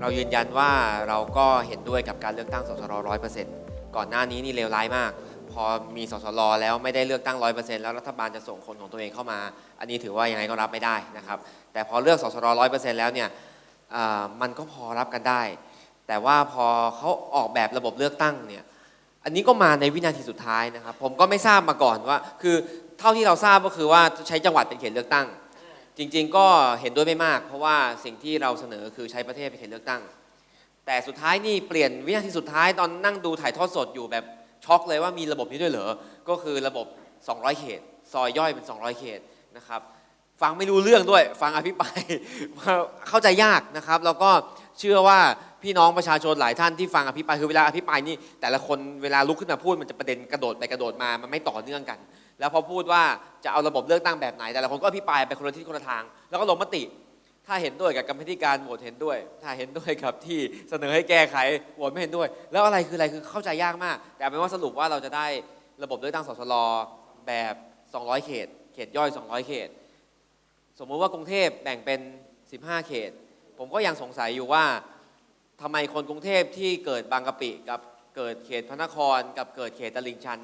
เรายืนยันว่าเราก็เห็นด้วยกับการเลือกตั้งสสรร้อยเปอร์เซ็นต์ก่อนหน้านี้นี่เลวร้ายมาก พอมีสสรแล้วไม่ได้เลือกตั้งร้อยเปอร์เซ็นต์แล้วรัฐบาลจะส่งคนของตัวเองเข้ามา อันนี้ถือว่ายังไงก็รับไม่ได้นะครับ แต่พอเลือกสสรร้อยเปอร์เซ็นต์แล้วเนี่ยมันก็พอรับกันได้ แต่ว่าพอเขาออกแบบระบบเลือกตั้งเนี่ยอันนี้ก็มาในวินาทีสุดท้ายนะครับ ผมก็ไม่ทราบมาก่อนว่า คือเท่าที่เราทราบก็คือว่าใช้จังหวัดเป็นเขตเลือกตั้ง จริงๆก็เห็นด้วยไม่มาก เพราะว่าสิ่งที่เราเสนอคือใช้ประเทศเป็นเขตเลือกตั้ง แต่สุดท้ายนี่เปลี่ยนวินาทีสุดท้ายตอนนั่งดูถ่ายทอดสดอยู่แบบช็อกเลยว่ามีระบบนี้ด้วยเหรอ ก็คือระบบ 200 เขต ซอยย่อยเป็น 200 เขตนะครับฟังไม่รู้เรื่องด้วย ฟังอภิปรายเข้าใจยากนะครับ แล้วก็เชื่อว่าพี่น้องประชาชนหลายท่านที่ฟังอภิปรายคือเวลาอภิปรายนี่แต่ละคนเวลาลุกขึ้นมาพูดมันจะประเด็นกระโดดไปกระโดดมา มันไม่ต่อเนื่องกัน แล้วพอพูดว่าจะเอาระบบเลือกตั้งแบบไหน แต่ละคนก็อภิปรายไปคนละทิศคนละทาง แล้วก็ลงมติ ถ้าเห็นด้วยกับกรรมธิการโหวตเห็นด้วย ถ้าเห็นด้วยกับที่เสนอให้แก้ไขโหวตไม่เห็นด้วย แล้วอะไรคืออะไรคือเข้าใจยากมาก แต่เป็นว่าสรุปว่าเราจะได้ระบบเลือกตั้งสสรแบบ 200 เขต เขตย่อย 200 เขต สมมุติว่ากรุงเทพแบ่งเป็น 15 เขต ผมก็ยังสงสัยอยู่ว่าทำไมคนกรุงเทพที่เกิดบางกะปิกับเกิดเขตพระนคร กับเกิดเขตตลิ่งชัน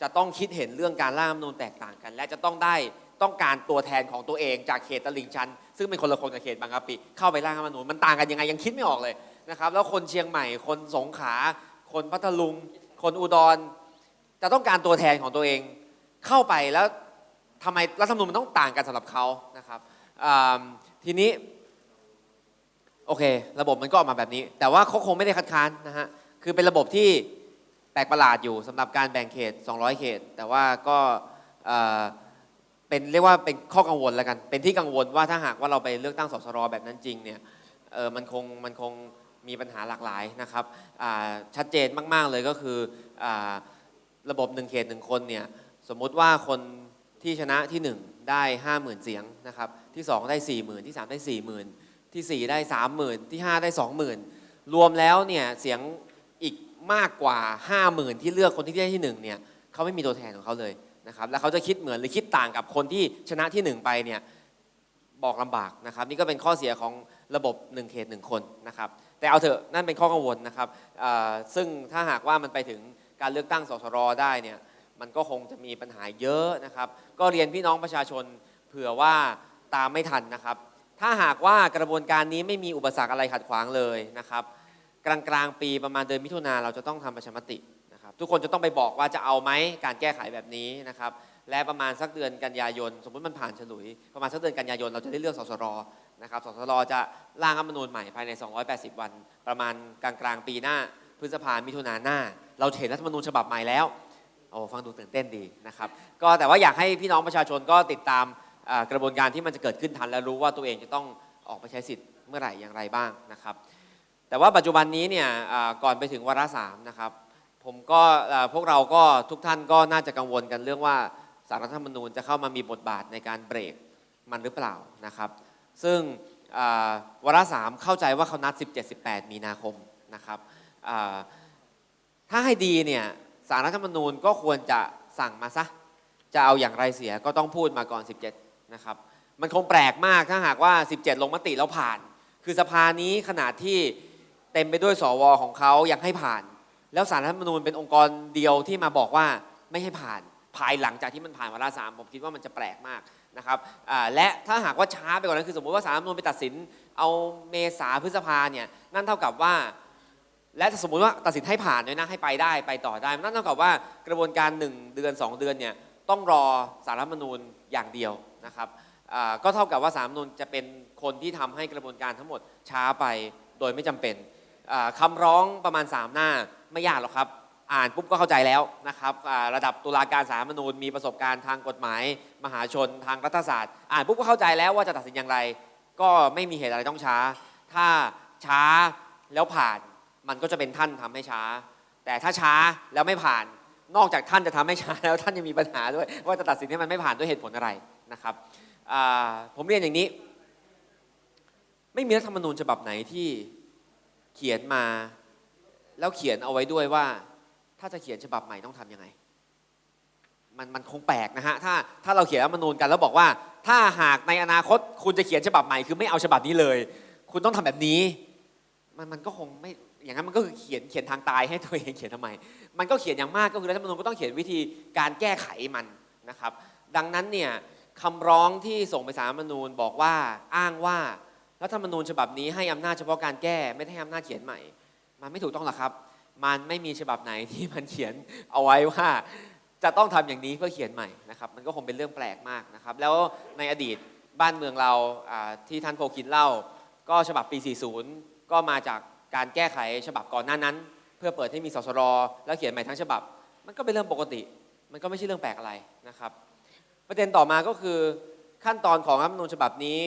จะต้องคิดเห็นเรื่องการร่างรัฐธรรมนูญแตกต่างกัน และจะต้องได้ต้องการตัวแทนของตัวเองจากเขตตลิ่งชัน ซึ่งเป็นคนละคนกับเขตบางกะปิเข้าไปร่างรัฐธรรมนูญมันต่างกันยังไงยังคิดไม่ออกเลยนะครับแล้วคนเชียงใหม่คนสงขลาคนพัทลุง คนอุดร จะต้องการตัวแทนของตัวเองเข้าไปแล้วทำไมรัฐธรรมนูญมันต้องต่างกันสำหรับเขานะครับทีนี้โอเค ระบบมันก็ออกมาแบบนี้ แต่ว่าเขาคงไม่ได้คัดค้านนะฮะคือเป็นระบบที่ แปลกประหลาดอยู่สำหรับการแบ่งเขต 200 เขต แต่ว่าก็เอ่อเป็นเรียกว่าเป็นข้อกังวลแล้วกัน เป็นที่กังวลว่าถ้าหากว่าเราไปเลือกตั้งสสรแบบนั้นจริงเนี่ยเออมันคงมันคงมีปัญหาหลากหลายนะครับอ่าชัดเจนมาก ๆ เลยก็คืออาระบบหนึ่งเขตหนึ่งคนเนี่ยสมมุติว่าคนที่ชนะที่ 1 ได้ 50,000 เสียงนะครับที่ 2 ได้ 40,000 ที่ 3 ได้ 40,000 ที่ 4 ได้ 30,000 ที่ 5 ได้ 20,000 รวมแล้วเนี่ยเสียง มากกว่า 50,000 ที่เลือกคนที่ได้ที่1เนี่ยเขาไม่มีตัวแทนของเขาเลยนะครับแล้วเขาจะคิดเหมือนหรือคิดต่างกับคนที่ชนะที่ 1 ไปเนี่ยบอกลำบากนะครับ นี่ก็เป็นข้อเสียของระบบ 1 เขต 1 คนนะครับ แต่เอาเถอะนั่นเป็นข้อกังวลนะครับซึ่งถ้าหากว่ามันไปถึงการเลือกตั้งสสรได้เนี่ยมันก็คงจะมีปัญหาเยอะนะครับ ก็เรียนพี่น้องประชาชนเผื่อว่าตามไม่ทันนะครับ ถ้าหากว่ากระบวนการนี้ไม่มีอุปสรรคอะไรขัดขวางเลยนะครับ กลางกลางปีประมาณเดือนมิถุนาเราจะต้องทำประชามตินะครับทุกคนจะต้องไปบอกว่าจะเอาไหมการแก้ไขแบบนี้นะครับและประมาณสักเดือนกันยายน สมมติมันผ่านฉลุย ประมาณสักเดือนกันยายนเราจะได้เลือกสสรนะครับสสรจะร่างรัฐมนูญใหม่ภายใน 280 วัน ประมาณกลางกลางปีหน้าพฤษภามิถุนาหน้า เราเห็นรัฐมนูญฉบับใหม่แล้วโอ้ฟังดูตื่นเต้นดีนะครับก็แต่ว่าอยากให้พี่น้องประชาชนก็ติดตามกระบวนการที่มันจะเกิดขึ้นทันและรู้ว่าตัวเองจะต้องออกไปใช้สิทธิ์เมื่อไหร่อย่างไรบ้างนะครับ แต่ว่าปัจจุบันนี้เนี่ยก่อนไปถึงวาระสามนะครับผมก็พวกเราก็ทุกท่านก็น่าจะกังวลกันเรื่องว่าสารรัฐธรรมนูญจะเข้ามามีบทบาทในการเบรกมันหรือเปล่านะครับ ซึ่งวาระสามเข้าใจว่าเขานัด 17-18 มีนาคมนะครับถ้าให้ดีเนี่ยสารรัฐธรรมนูญก็ควรจะสั่งมาซะจะเอาอย่างไรเสียก็ต้องพูดมาก่อน 17 นะครับ มันคงแปลกมากถ้าหากว่า 17 ลงมติแล้วผ่าน คือสภานี้ขนาดที่ เต็มไปด้วยสวของเขายังให้ผ่าน แล้วสารรัฐธรรมนูญเป็นองค์กรเดียวที่มาบอกว่าไม่ให้ผ่านภายหลังจากที่มันผ่านวาระสามผมคิดว่ามันจะแปลกมากนะครับและถ้าหากว่าช้าไปกว่านั้นคือสมมติว่าสารรัฐธรรมนูญไปตัดสิน เอาเมษาพฤษภาเนี่ยนั่นเท่ากับว่า และสมมติว่าตัดสินให้ผ่านด้วยนะให้ไปได้ไปต่อได้นั่นเท่ากับว่ากระบวนการ 1 เดือน 2 เดือนเนี่ยต้องรอสารรัฐธรรมนูญอย่างเดียวนะครับก็เท่ากับว่าสารรัฐธรรมนูญจะเป็นคนที่ทำให้กระบวนการทั้งหมดช้าไปโดยไม่จำเป็น คำร้องประมาณ 3 หน้าไม่ยากหรอกครับ อ่านปุ๊บก็เข้าใจแล้วนะครับระดับตุลาการสารมนูญมีประสบการณ์ทางกฎหมาย มหาชนทางรัฐศาสตร์ อ่านปุ๊บก็เข้าใจแล้วว่าจะตัดสินอย่างไร ก็ไม่มีเหตุอะไรต้องช้า ถ้าช้าแล้วผ่านมันก็จะเป็นท่านทำให้ช้า แต่ถ้าช้าแล้วไม่ผ่าน นอกจากท่านจะทำให้ช้าแล้วท่านยังมีปัญหาด้วย ว่าจะตัดสินให้มันไม่ผ่านด้วยเหตุผลอะไรนะครับผมเรียนอย่างนี้ ไม่มีรัฐธรรมนูญฉบับไหนที่ เขียนมาแล้วเขียนเอาไว้ด้วยว่า ถ้าจะเขียนฉบับใหม่ต้องทำยังไง มันมันคงแปลกนะฮะถ้าถ้าเราเขียนรัฐธรรมนูญกันแล้วบอกว่า ถ้าหากในอนาคตคุณจะเขียนฉบับใหม่คือไม่เอาฉบับนี้เลย คุณต้องทำแบบนี้ มันมันก็คงไม่อย่างนั้นมันก็คือเขียนเขียนทางตายให้ตัวเองเขียนทำไม มันก็เขียนอย่างมากก็คือรัฐธรรมนูญก็ต้องเขียนวิธีการแก้ไขมันนะครับ ดังนั้นเนี่ยคำร้องที่ส่งไปสารรัฐธรรมนูญบอกว่าอ้างว่า รัฐธรรมนูญฉบับนี้ให้อำนาจเฉพาะการแก้ไม่ได้ให้อำนาจเขียนใหม่ มันไม่ถูกต้องหรอกครับ มันไม่มีฉบับไหนที่มันเขียนเอาไว้ว่าจะต้องทำอย่างนี้เพื่อเขียนใหม่นะครับ มันก็คงเป็นเรื่องแปลกมากนะครับ แล้วในอดีตบ้านเมืองเราอ่าที่ท่านโพคินเล่า ก็ฉบับปี 40 ก็มาจากการแก้ไขฉบับก่อนหน้านั้น เพื่อเปิดให้มีสสรแล้วเขียนใหม่ทั้งฉบับ มันก็เป็นเรื่องปกติ มันก็ไม่ใช่เรื่องแปลกอะไรนะครับ ประเด็นต่อมาก็คือขั้นตอนของรัฐธรรมนูญฉบับนี้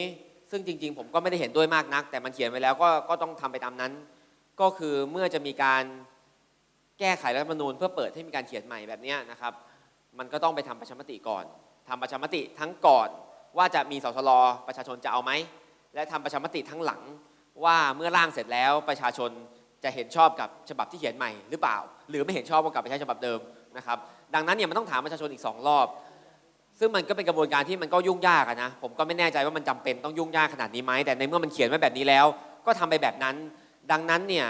ซึ่งจริง ๆ ผมก็ไม่ได้เห็นด้วยมากนัก แต่มันเขียนไว้แล้วก็ก็ต้องทำไปตามนั้น ก็คือเมื่อจะมีการแก้ไขรัฐธรรมนูญเพื่อเปิดให้มีการเขียนใหม่แบบนี้นะครับ มันก็ต้องไปทำประชามติก่อนทำประชามติทั้งก่อนว่าจะมีสสรประชาชนจะเอาไหมและทำประชามติทั้งหลังว่าเมื่อร่างเสร็จแล้วประชาชนจะเห็นชอบกับฉบับที่เขียนใหม่หรือเปล่า หรือไม่เห็นชอบกับไปใช้ฉบับเดิมนะครับ ดังนั้นเนี่ยมันต้องถามประชาชนอีกสองรอบ ซึ่งมันก็เป็นกระบวนการที่มันก็ยุ่งยากะนะผมก็ไม่แน่ใจว่ามันจำเป็นต้องยุ่งยากขนาดนี้ไหมแต่ในเมื่อมันเขียนไว้แบบนี้แล้ว ก็ทำไปแบบนั้น ดังนั้นเนี่ย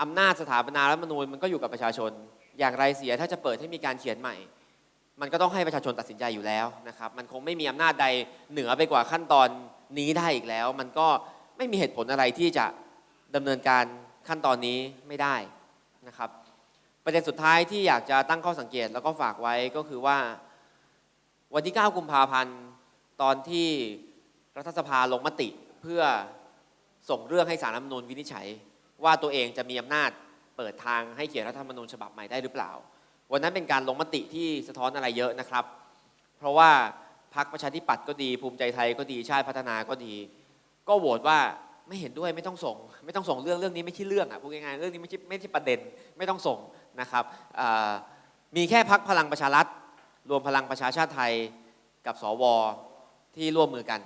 อำนาจสถาปนารัฐมนูญมันก็อยู่กับประชาชน อย่างไรเสียถ้าจะเปิดให้มีการเขียนใหม่ มันก็ต้องให้ประชาชนตัดสินใจอยู่แล้วนะครับ มันคงไม่มีอำนาจใดเหนือไปกว่าขั้นตอนนี้ได้อีกแล้ว มันก็ไม่มีเหตุผลอะไรที่จะดำเนินการขั้นตอนนี้ไม่ได้นะครับ ประเด็นสุดท้ายที่อยากจะตั้งข้อสังเกตแล้วก็ฝากไว้ก็คือว่า วันที่ 9 กุมภาพันธ์ ตอนที่รัฐสภาลงมติเพื่อส่งเรื่องให้สารรัฐมนูญวินิจฉัย ว่าตัวเองจะมีอำนาจเปิดทางให้เขียนรัฐธรรมนูญฉบับใหม่ได้หรือเปล่า วันนั้นเป็นการลงมติที่สะท้อนอะไรเยอะนะครับ เพราะว่าพรรคประชาธิปัตย์ก็ดี ภูมิใจไทยก็ดีชาติพัฒนาก็ดี ก็โหวตว่าไม่เห็นด้วยไม่ต้องส่ง ไม่ต้องส่งเรื่องเรื่องนี้ไม่ใช่เรื่องอะพูดง่ายๆเรื่องนี้ไม่ใช่ไม่ใช่ประเด็นไม่ต้องส่งนะครับมีแค่พักพลังประชารัฐ รวมพลังประชาชาติไทยกับสวที่ร่วมมือกัน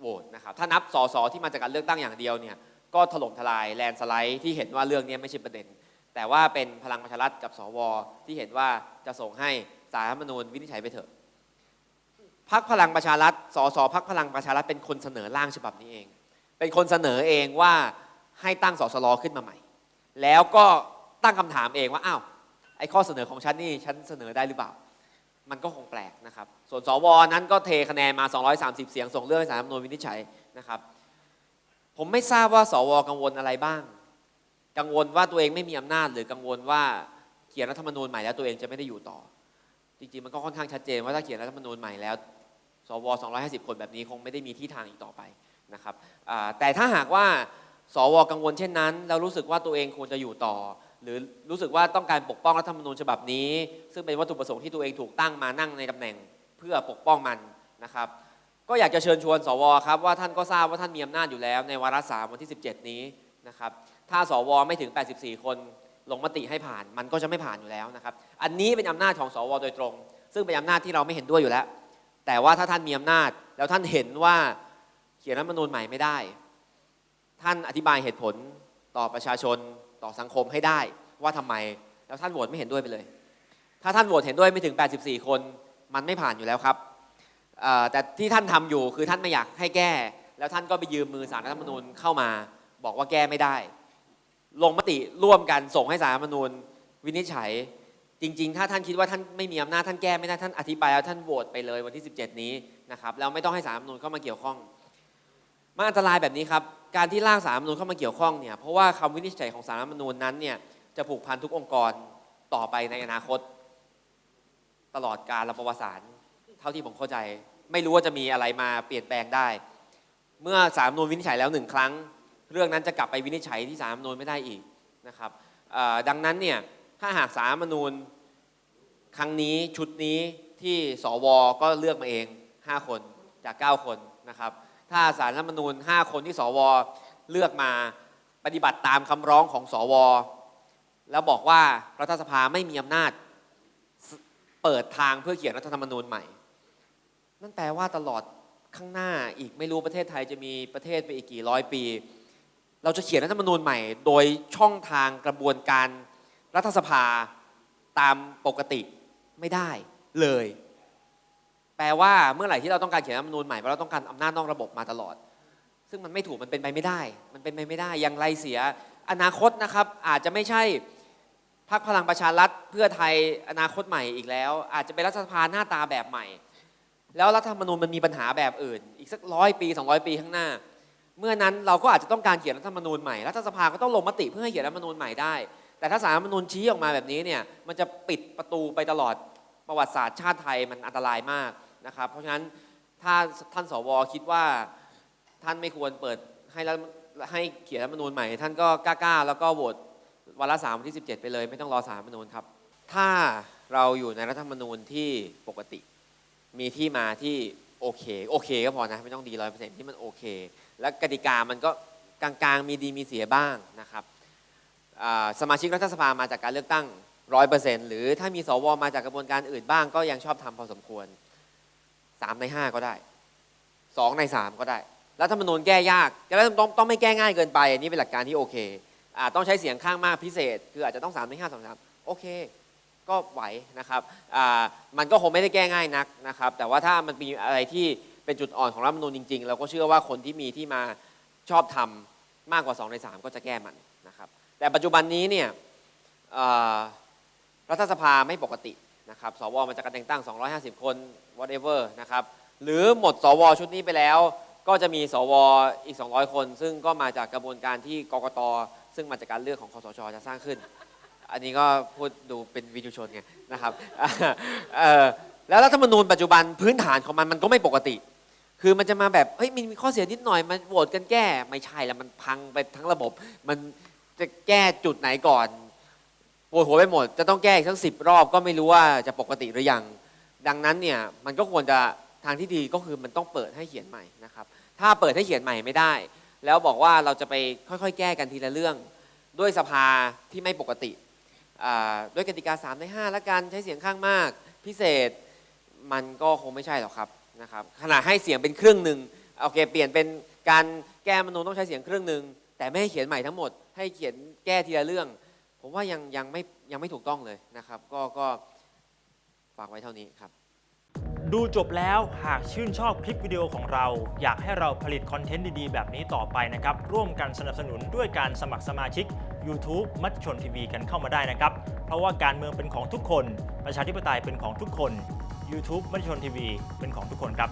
โหวตนะครับถ้านับสสที่มาจากการเลือกตั้งอย่างเดียวเนี่ยก็ถล่มทลายแลนสไลด์ที่เห็นว่าเรื่องนี้ไม่ใช่ประเด็น แต่ว่าเป็นพลังประชารัฐกับสวที่เห็นว่าจะส่งให้สารรัฐมนูญวินิจฉัยไปเถอะพักพลังประชารัฐสสพักพลังประชารัฐเป็นคนเสนอร่างฉบับนี้เอง เป็นคนเสนอเองว่าให้ตั้งสสรขึ้นมาใหม่ แล้วก็ตั้งคำถามเองว่าอ้าวไอ้ข้อเสนอของฉันนี่ฉันเสนอได้หรือเปล่า มันก็คงแปลกนะครับ ส่วนสวนั้นก็เทคะแนนมา 230 เสียง ส่งเรื่องให้สารรัฐมนูญวินิจฉัยนะครับ ผมไม่ทราบว่าสวกังวลอะไรบ้าง กังวลว่าตัวเองไม่มีอำนาจ หรือกังวลว่าเขียนรัฐธรรมนูญใหม่แล้วตัวเองจะไม่ได้อยู่ต่อ จริงๆ มันก็ค่อนข้างชัดเจนว่าถ้าเขียนรัฐธรรมนูญใหม่แล้ว สว 250 คนแบบนี้คงไม่ได้มีที่ทางอีกต่อไปนะครับแต่ถ้าหากว่าสวกังวลเช่นนั้น แล้วรู้สึกว่าตัวเองควรจะอยู่ต่อ หรือรู้สึกว่าต้องการปกป้องรัฐธรรมนูญฉบับนี้ ซึ่งเป็นวัตถุประสงค์ที่ตัวเองถูกตั้งมานั่งในตำแหน่งเพื่อปกป้องมันนะครับก็อยากจะเชิญชวนสวครับว่าท่านก็ทราบว่าท่านมีอำนาจอยู่แล้ว ในวาระสามวันที่ 17 นี้นะครับถ้าสวไม่ถึง 84 คนลงมติให้ผ่านมันก็จะไม่ผ่านอยู่แล้วนะครับอันนี้เป็นอำนาจของสวโดยตรง ซึ่งเป็นอำนาจที่เราไม่เห็นด้วยอยู่แล้ว แต่ว่าถ้าท่านมีอำนาจ แล้วท่านเห็นว่าเขียนรัฐธรรมนูญใหม่ไม่ได้ ท่านอธิบายเหตุผลต่อประชาชน ต่อสังคมให้ได้ ว่าทำไมแล้วท่านโหวตไม่เห็นด้วยไปเลย ถ้าท่านโหวตเห็นด้วยไม่ถึง 84 คน มันไม่ผ่านอยู่แล้วครับแต่ที่ท่านทำอยู่คือท่านไม่อยากให้แก้ แล้วท่านก็ไปยืมมือสารรัฐธรรมนูญเข้ามา บอกว่าแก้ไม่ได้ ลงมติร่วมกันส่งให้สารรัฐธรรมนูญวินิจฉัย จริง ๆ ถ้าท่านคิดว่าท่านไม่มีอำนาจท่านแก้ไม่ได้ท่านอธิบายแล้วท่านโหวตไปเลยวันที่ 17 นี้นะครับแล้วไม่ต้องให้สารรัฐธรรมนูญเข้ามาเกี่ยวข้อง มันอันตรายแบบนี้ครับ การที่ร่างสารรัฐธรรมนูญเข้ามาเกี่ยวข้องเนี่ยเพราะว่าคำวินิจฉัยของสารรัฐธรรมนูญนั้นเนี่ยจะผูกพันทุกองค์กรต่อไปในอนาคต ตลอดการระประวัติศาสตร์เท่าที่ผมเข้าใจ ไม่รู้ว่าจะมีอะไรมาเปลี่ยนแปลงได้ เมื่อสารรัฐธรรมนูญวินิจฉัยแล้วหนึ่งครั้ง เรื่องนั้นจะกลับไปวินิจฉัยที่สารรัฐธรรมนูญไม่ได้อีกนะครับเอ่อดังนั้นเนี่ยถ้าหากสารรัฐธรรมนูญครั้งนี้ชุดนี้ที่สวก็เลือกมาเอง 5 คนจาก 9 คนนะครับ ถ้าสารรัฐธรรมนูญ 5 คนที่สวเลือกมาปฏิบัติตามคำร้องของสว แล้วบอกว่ารัฐสภาไม่มีอำนาจเปิดทางเพื่อเขียนรัฐธรรมนูญใหม่ นั่นแปลว่าตลอดข้างหน้าอีกไม่รู้ประเทศไทยจะมีประเทศไปอีกกี่ร้อยปี เราจะเขียนรัฐธรรมนูญใหม่ โดยช่องทางกระบวนการรัฐสภาตามปกติไม่ได้เลย แปลว่าเมื่อไหร่ที่เราต้องการเขียนรัฐธรรมนูญใหม่เราะเราต้องการอำนาจนอกระบบมาตลอด ซึ่งมันไม่ถูกมันเป็นไปไม่ได้ มันเป็นไปไม่ได้อย่างไรเสียอนาคตนะครับอาจจะไม่ใช่พรรคพลังประชารัฐเพื่อไทยอนาคตใหม่อีกแล้ว อาจจะเป็นรัฐสภาหน้าตาแบบใหม่ แล้วรัฐธรรมนูญมันมีปัญหาแบบอื่น อีกสักร้อยปี 200 ปีข้างหน้า เมื่อนั้นเราก็อาจจะต้องการเขียนรัฐธรรมนูญใหม่รัฐสภาก็ต้องลงมติเพื่อให้เขียนรัฐธรรมนูญใหม่ได้ แต่ถ้าสารรัฐธรรมนูญชี้ออกมาแบบนี้เนี่ยมันจะปิดประตูไปตลอดประวัติศาสตร์ชาติไทยมันอันตรายมาก นะครับ เพราะฉะนั้นถ้าท่านสวคิดว่าท่านไม่ควรเปิดให้รัฐให้เขียนรัฐธรรมนูญใหม่ ท่านก็กล้าๆ แล้วก็โหวตวาระสามวันที่ 17 ไปเลย ไม่ต้องรอสารรัฐธรรมนูญครับ ถ้าเราอยู่ในรัฐธรรมนูญที่ปกติ มีที่มาที่โอเคโอเคก็พอนะไม่ต้องดีร้อยเปอร์เซ็นต์ที่มันโอเค และกติกามันก็กลางๆ มีดีมีเสียบ้างนะครับสมาชิกรัฐสภามาจากการเลือกตั้งร้อยเปอร์เซ็นต์หรือถ้ามีสวมาจากกระบวนการอื่นบ้างก็ยังชอบทำพอสมควร สามในห้าก็ได้สองในสามก็ได้รัฐธรรมนูญแก้ยากแต่แล้วต้องต้องไม่แก้ง่ายเกินไป อันนี้เป็นหลักการที่โอเคอาต้องใช้เสียงข้างมากพิเศษ คืออาจจะต้องสามในห้าสองสามโอเค ก็ไหวนะครับมันก็คงไม่ได้แก้ง่ายนักนะครับ แต่ว่าถ้ามันมีอะไรที่เป็นจุดอ่อนของรัฐธรรมนูญจริง ๆ เราก็เชื่อว่าคนที่มีที่มาชอบทำมากกว่า 2 ใน 3 ก็จะแก้มันนะครับ แต่ปัจจุบันนี้เนี่ยรัฐสภาไม่ปกติ นะครับสวมาจากการแต่งตั้ง 250 คน whatever นะครับหรือหมดสวชุดนี้ไปแล้ว ก็จะมีสวอีก 200 คน ซึ่งก็มาจากกระบวนการที่กกตซึ่งมาจากการเลือกของคอสชจะสร้างขึ้น อันนี้ก็พูดดูเป็นวิดีโอชนไงนะครับแล้วรัฐธรรมนูญปัจจุบันพื้นฐานของมันมันก็ไม่ปกติ คือมันจะมาแบบเฮ้ยมันมีข้อเสียนิดหน่อยมันโหวตกันแก้ไม่ใช่แล้วมันพังไปทั้งระบบ มันจะแก้จุดไหนก่อน ปวดหัวไปหมด จะต้องแก้อีกทั้งสิบรอบก็ไม่รู้ว่าจะปกติหรือยัง ดังนั้นเนี่ยมันก็ควรจะทางที่ดีก็คือมันต้องเปิดให้เขียนใหม่นะครับ ถ้าเปิดให้เขียนใหม่ไม่ได้ แล้วบอกว่าเราจะไปค่อยๆ แก้กันทีละเรื่อง ด้วยสภาที่ไม่ปกติด้วยกติกา3ใน5และการใช้เสียงข้างมาก พิเศษมันก็คงไม่ใช่หรอกครับนะครับขณะให้เสียงเป็นครึ่งหนึ่งโอเค เปลี่ยนเป็นการแก้รัฐธรรมนูต้องใช้เสียงครึ่งหนึ่งแต่ไม่ให้เขียนใหม่ทั้งหมด ให้เขียนแก้ทีละเรื่อง ผมว่ายังยังไม่ยังไม่ถูกต้องเลยนะครับ ก็ก็ฝากไว้เท่านี้ครับ ดูจบแล้วหากชื่นชอบคลิปวิดีโอของเรา อยากให้เราผลิตคอนเทนต์ดีๆ แบบนี้ต่อไปนะครับ ร่วมกันสนับสนุนด้วยการสมัครสมาชิก YouTube มัชชนทีวีกันเข้ามาได้นะครับ เพราะว่าการเมืองเป็นของทุกคน ประชาธิปไตยเป็นของทุกคน YouTube มัชชนทีวีเป็นของทุกคนครับ